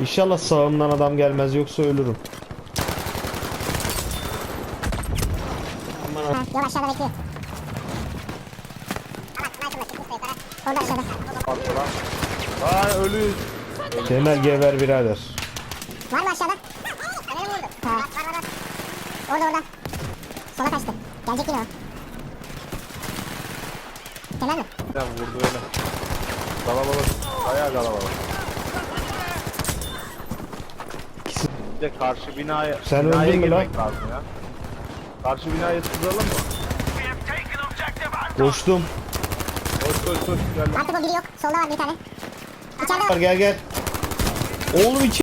İnşallah sağımdan adam gelmez yoksa ölürüm. Aman Ha, yol aşağıda bekliyor. Orada aşağıda. Ay ölüyüz. Temel geber birader. Var mı aşağıda? Ha. Orada orada. Sola kaçtı. Gelecek yine o. Temel mi? Sen vurdu beni. Kalabalık. Bayağı kalabalık. Bir de karşı binaya, Sen binaya öldün mü lan? girmek lazım ya. Karşı binaya sızalım mı? Koştum. Koş koş koş. Gel. Artık o biri yok. Solda var bir tane. İçeride var. Gel gel. Oğlum iki